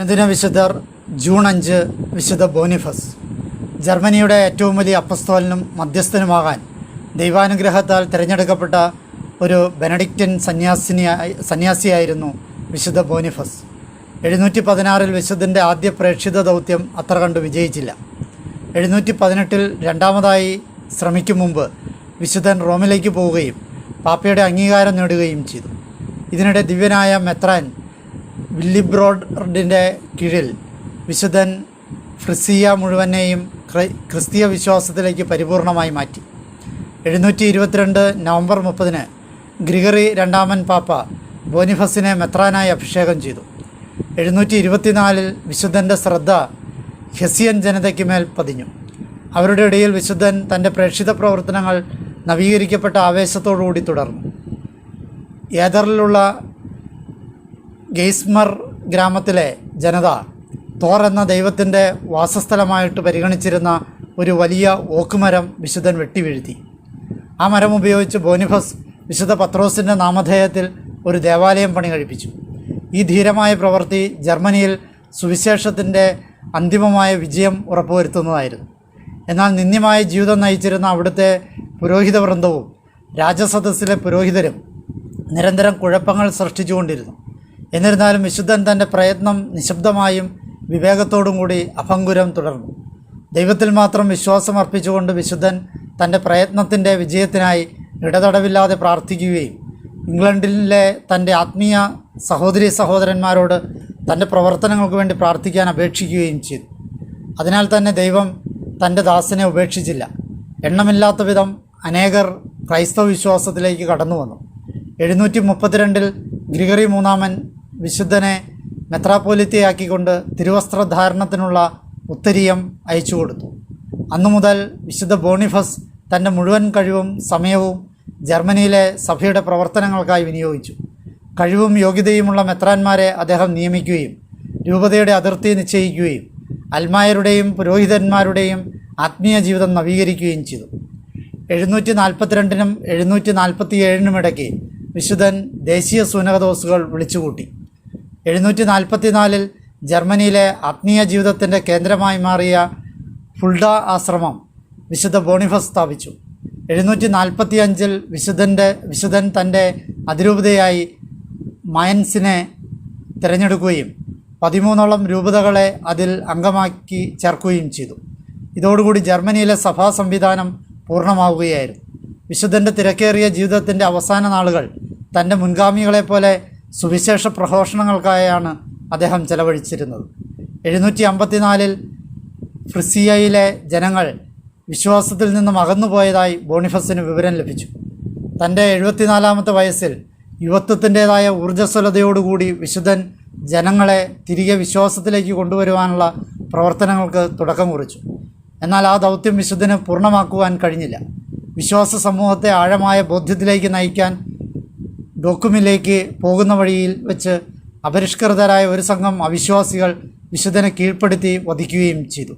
അനുദിന വിശുദ്ധർ ജൂൺ അഞ്ച് വിശുദ്ധ ബോനിഫസ് ജർമ്മനിയുടെ ഏറ്റവും വലിയ അപ്പസ്തോലിനും മധ്യസ്ഥനുമാകാൻ ദൈവാനുഗ്രഹത്താൽ തിരഞ്ഞെടുക്കപ്പെട്ട ഒരു ബെനഡിക്റ്റൻ സന്യാസിനിയായി സന്യാസിയായിരുന്നു വിശുദ്ധ ബോനിഫസ് എഴുന്നൂറ്റി പതിനാറിൽ വിശുദ്ധന്റെ ആദ്യ പ്രേക്ഷിത ദൗത്യം അത്ര കണ്ട് വിജയിച്ചില്ല. എഴുന്നൂറ്റി പതിനെട്ടിൽ രണ്ടാമതായി ശ്രമിക്കും മുമ്പ് വിശുദ്ധൻ റോമിലേക്ക് പോവുകയും പാപ്പയുടെ അംഗീകാരം നേടുകയും ചെയ്തു. ഇതിനിടെ ദിവ്യനായ മെത്രാൻ വില്ലിബ്രോഡിന്റെ കീഴിൽ വിശുദ്ധൻ ഫ്രിസിയ മുഴുവനെയും ക്രിസ്തീയ വിശ്വാസത്തിലേക്ക് പരിപൂർണമായി മാറ്റി. എഴുന്നൂറ്റി ഇരുപത്തിരണ്ട് നവംബർ മുപ്പതിന് ഗ്രിഗറി രണ്ടാമൻ പാപ്പ ബോനിഫസിനെ മെത്രാനായി അഭിഷേകം ചെയ്തു. എഴുന്നൂറ്റി ഇരുപത്തിനാലിൽ വിശുദ്ധന്റെ ശ്രദ്ധ ഹെസിയൻ ജനതയ്ക്ക് മേൽ പതിഞ്ഞു. അവരുടെ ഇടയിൽ വിശുദ്ധൻ തന്റെ പ്രേക്ഷിത പ്രവർത്തനങ്ങൾ നവീകരിക്കപ്പെട്ട ആവേശത്തോടുകൂടി തുടർന്നു. ഏതറിലുള്ള ഗെയ്സ്മർ ഗ്രാമത്തിലെ ജനത തോർ എന്ന ദൈവത്തിന്റെ വാസസ്ഥലമായിട്ട് പരിഗണിച്ചിരുന്ന ഒരു വലിയ ഓക്കുമരം വിശുദ്ധൻ വെട്ടിവീഴ്ത്തി. ആ മരം ഉപയോഗിച്ച് ബോനിഫസ് വിശുദ്ധ പത്രോസിന്റെ നാമധേയത്തിൽ ഒരു ദേവാലയം പണി കഴിപ്പിച്ചു. ഈ ധീരമായ പ്രവൃത്തി ജർമ്മനിയിൽ സുവിശേഷത്തിന്റെ അന്തിമമായ വിജയം ഉറപ്പുവരുത്തുന്നതായിരുന്നു. എന്നാൽ നിന്ദ്യമായ ജീവിതം നയിച്ചിരുന്ന അവിടുത്തെ പുരോഹിത വൃന്ദവും രാജസദസ്സിലെ പുരോഹിതരും നിരന്തരം കുഴപ്പങ്ങൾ സൃഷ്ടിച്ചുകൊണ്ടിരുന്നു. എന്നിരുന്നാലും വിശുദ്ധൻ തന്റെ പ്രയത്നം നിശബ്ദമായും വിവേകത്തോടും കൂടി അഭംഗുരം തുടർന്നു. ദൈവത്തിൽ മാത്രം വിശ്വാസം അർപ്പിച്ചുകൊണ്ട് വിശുദ്ധൻ തന്റെ പ്രയത്നത്തിന്റെ വിജയത്തിനായി ഇടതടവില്ലാതെ പ്രാർത്ഥിക്കുകയും ഇംഗ്ലണ്ടിലെ തന്റെ ആത്മീയ സഹോദരി സഹോദരന്മാരോട് തന്റെ പ്രവർത്തനങ്ങൾക്ക് വേണ്ടി പ്രാർത്ഥിക്കാൻ അപേക്ഷിക്കുകയും ചെയ്തു. അതിനാൽ തന്നെ ദൈവം തന്റെ ദാസനെ ഉപേക്ഷിച്ചില്ല. എണ്ണമില്ലാത്ത വിധം അനേകർ ക്രൈസ്തവ വിശ്വാസത്തിലേക്ക് കടന്നു വന്നു എഴുന്നൂറ്റി മുപ്പത്തിരണ്ടിൽ ഗ്രിഗറി മൂന്നാമൻ വിശുദ്ധനെ മെത്രാപ്പോലിത്തയാക്കിക്കൊണ്ട് തിരുവസ്ത്രധാരണത്തിനുള്ള ഉത്തരീയം അയച്ചു കൊടുത്തു. അന്നു മുതൽ വിശുദ്ധ ബോണിഫസ് തന്റെ മുഴുവൻ കഴിവും സമയവും ജർമ്മനിയിലെ സഭയുടെ പ്രവർത്തനങ്ങൾക്കായി വിനിയോഗിച്ചു. കഴിവും യോഗ്യതയുമുള്ള മെത്രാന്മാരെ അദ്ദേഹം നിയമിക്കുകയും രൂപതയുടെ അതിർത്തി നിശ്ചയിക്കുകയും അൽമായരുടെയും പുരോഹിതന്മാരുടെയും ആത്മീയ ജീവിതം നവീകരിക്കുകയും ചെയ്തു. എഴുന്നൂറ്റി നാൽപ്പത്തിരണ്ടിനും എഴുന്നൂറ്റി നാൽപ്പത്തി ഏഴിനും ഇടയ്ക്ക് വിശുദ്ധൻ ദേശീയ സൂനകദോസുകൾ വിളിച്ചുകൂട്ടി. എഴുന്നൂറ്റി നാൽപ്പത്തിനാലിൽ ജർമ്മനിയിലെ ആത്മീയ ജീവിതത്തിന്റെ കേന്ദ്രമായി മാറിയ ഫുൾഡ ആശ്രമം വിശുദ്ധ ബോണിഫസ് സ്ഥാപിച്ചു. എഴുന്നൂറ്റി നാൽപ്പത്തി അഞ്ചിൽ വിശുദ്ധന്റെ വിശുദ്ധൻ തന്റെ അതിരൂപതയായി മയൻസിനെ തിരഞ്ഞെടുക്കുകയും പതിമൂന്നോളം രൂപതകളെ അതിൽ അംഗമാക്കി ചേർക്കുകയും ചെയ്തു. ഇതോടുകൂടി ജർമ്മനിയിലെ സഭാ സംവിധാനം പൂർണമാവുകയായിരുന്നു. വിശുദ്ധന്റെ തിരക്കേറിയ ജീവിതത്തിന്റെ അവസാന നാളുകൾ തന്റെ മുൻഗാമികളെപ്പോലെ സുവിശേഷ പ്രഘോഷണങ്ങൾക്കായാണ് അദ്ദേഹം ചെലവഴിച്ചിരുന്നത്. എഴുന്നൂറ്റി അമ്പത്തിനാലിൽ ഫ്രിസിയയിലെ ജനങ്ങൾ വിശ്വാസത്തിൽ നിന്നും അകന്നുപോയതായി ബോണിഫസിന് വിവരം ലഭിച്ചു. തന്റെ എഴുപത്തിനാലാമത്തെ വയസ്സിൽ യുവത്വത്തിന്റെതായ ഊർജസ്വലതയോടുകൂടി വിശുദ്ധൻ ജനങ്ങളെ തിരികെ വിശ്വാസത്തിലേക്ക് കൊണ്ടുവരുവാനുള്ള പ്രവർത്തനങ്ങൾക്ക് തുടക്കം കുറിച്ചു എന്നാൽ ആ ദൗത്യം വിശുദ്ധന് പൂർണമാക്കുവാൻ കഴിഞ്ഞില്ല. വിശ്വാസ സമൂഹത്തെ ആഴമായ ബോധ്യത്തിലേക്ക് നയിക്കാൻ ഡോക്കുമിലേക്ക് പോകുന്ന വഴിയിൽ വെച്ച് അപരിഷ്കൃതരായ ഒരു സംഘം അവിശ്വാസികൾ വിശുദ്ധനെ കീഴ്പ്പെടുത്തി വധിക്കുകയും ചെയ്തു.